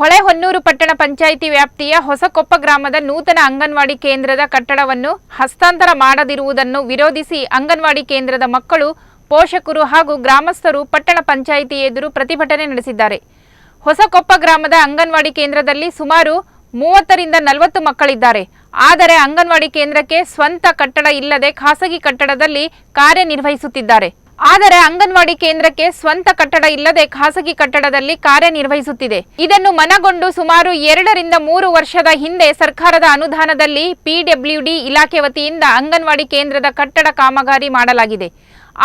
ಹೊಳೆಹೊನ್ನೂರು ಪಟ್ಟಣ ಪಂಚಾಯಿತಿ ವ್ಯಾಪ್ತಿಯ ಹೊಸಕೊಪ್ಪ ಗ್ರಾಮದ ನೂತನ ಅಂಗನವಾಡಿ ಕೇಂದ್ರದ ಕಟ್ಟಡವನ್ನು ಹಸ್ತಾಂತರ ಮಾಡದಿರುವುದನ್ನು ವಿರೋಧಿಸಿ ಅಂಗನವಾಡಿ ಕೇಂದ್ರದ ಮಕ್ಕಳು, ಪೋಷಕರು ಹಾಗೂ ಗ್ರಾಮಸ್ಥರು ಪಟ್ಟಣ ಪಂಚಾಯಿತಿ ಎದುರು ಪ್ರತಿಭಟನೆ ನಡೆಸಿದ್ದಾರೆ. ಹೊಸಕೊಪ್ಪ ಗ್ರಾಮದ ಅಂಗನವಾಡಿ ಕೇಂದ್ರದಲ್ಲಿ ಸುಮಾರು ಮೂವತ್ತರಿಂದ ನಲವತ್ತು ಮಕ್ಕಳಿದ್ದಾರೆ. ಆದರೆ ಅಂಗನವಾಡಿ ಕೇಂದ್ರಕ್ಕೆ ಸ್ವಂತ ಕಟ್ಟಡ ಇಲ್ಲದೆ ಖಾಸಗಿ ಕಟ್ಟಡದಲ್ಲಿ ಕಾರ್ಯನಿರ್ವಹಿಸುತ್ತಿದ್ದಾರೆ. ಆದರೆ ಅಂಗನವಾಡಿ ಕೇಂದ್ರಕ್ಕೆ ಸ್ವಂತ ಕಟ್ಟಡ ಇಲ್ಲದೆ ಖಾಸಗಿ ಕಟ್ಟಡದಲ್ಲಿ ಕಾರ್ಯನಿರ್ವಹಿಸುತ್ತಿದೆ. ಇದನ್ನು ಮನಗೊಂಡು ಸುಮಾರು ಎರಡರಿಂದ ಮೂರು ವರ್ಷದ ಹಿಂದೆ ಸರ್ಕಾರದ ಅನುದಾನದಲ್ಲಿ ಪಿಡಬ್ಲ್ಯೂಡಿ ಇಲಾಖೆ ವತಿಯಿಂದ ಅಂಗನವಾಡಿ ಕೇಂದ್ರದ ಕಟ್ಟಡ ಕಾಮಗಾರಿ ಮಾಡಲಾಗಿದೆ.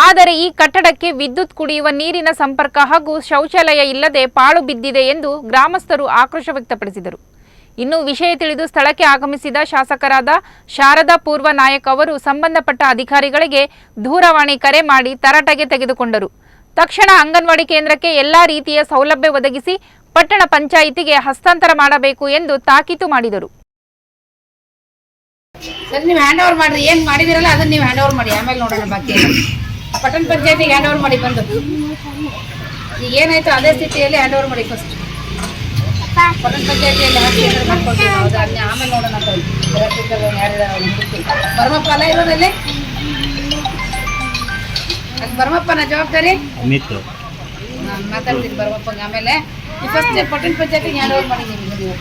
ಆದರೆ ಈ ಕಟ್ಟಡಕ್ಕೆ ವಿದ್ಯುತ್ ಕುಡಿಯುವ ನೀರಿನ ಸಂಪರ್ಕ ಹಾಗೂ ಶೌಚಾಲಯ ಇಲ್ಲದೆ ಪಾಳು ಬಿದ್ದಿದೆ ಎಂದು ಗ್ರಾಮಸ್ಥರು ಆಕ್ರೋಶ ವ್ಯಕ್ತಪಡಿಸಿದರು. ಇನ್ನು ವಿಷಯ ತಿಳಿದು ಸ್ಥಳಕ್ಕೆ ಆಗಮಿಸಿದ ಶಾಸಕರಾದ ಶಾರದಾ ಪೂರ್ವ ನಾಯಕ್ ಅವರು ಸಂಬಂಧಪಟ್ಟ ಅಧಿಕಾರಿಗಳಿಗೆ ದೂರವಾಣಿ ಕರೆ ಮಾಡಿ ತರಾಟೆಗೆ ತೆಗೆದುಕೊಂಡರು. ತಕ್ಷಣ ಅಂಗನವಾಡಿ ಕೇಂದ್ರಕ್ಕೆ ಎಲ್ಲಾ ರೀತಿಯ ಸೌಲಭ್ಯ ಒದಗಿಸಿ ಪಟ್ಟಣ ಪಂಚಾಯಿತಿಗೆ ಹಸ್ತಾಂತರ ಮಾಡಬೇಕು ಎಂದು ತಾಕೀತು ಮಾಡಿದರು. ಸರ್, ನೀವು ಹ್ಯಾಂಡ್ ಏನ್ ಮಾಡಿದಿರಲ್ಲ, ಅದನ್ನ ನೀವು ಹ್ಯಾಂಡ್ ಮಾಡಿ. ಆಮೇಲೆ ನೋಡೋಣ ಬಾಕಿ ಪಟ್ಟಣ ಪಂಚಾಯತಿಗೆ ಹ್ಯಾಂಡ್ ಓವರ್ ಮಾಡಿ ಬಂದು. ಈಗ ಏನಾಯ್ತು, ಅದೇ ಸ್ಥಿತಿಯಲ್ಲಿ ಹ್ಯಾಂಡ್ ಓವರ್ ಮಾಡಿ ಫಸ್ಟ್ ಪಂಚಾಯತಿಯಲ್ಲಿ ಮಾಡ್ಕೊಳ್ತೀವಿ ನಾವು ಅದನ್ನ ಆಮೇಲೆ ನೋಡೋಣ ಅಂತ ಅಲ್ಲ ಇರೋದಲ್ಲಿ ಅದು ಭರಮಪ್ಪನ ಜವಾಬ್ದಾರಿ ನಾನು ಮಾತಾಡ್ತೀನಿ ಬರ್ಮಪ್ಪಂಗೆ ಆಮೇಲೆ. ಫಸ್ಟ್ ಪಟ್ಟಣ ಪಂಚಾಯತಿಗೆ ಹ್ಯಾಂಡ್ ಓವರ್ ಮಾಡಿ ನೀವು.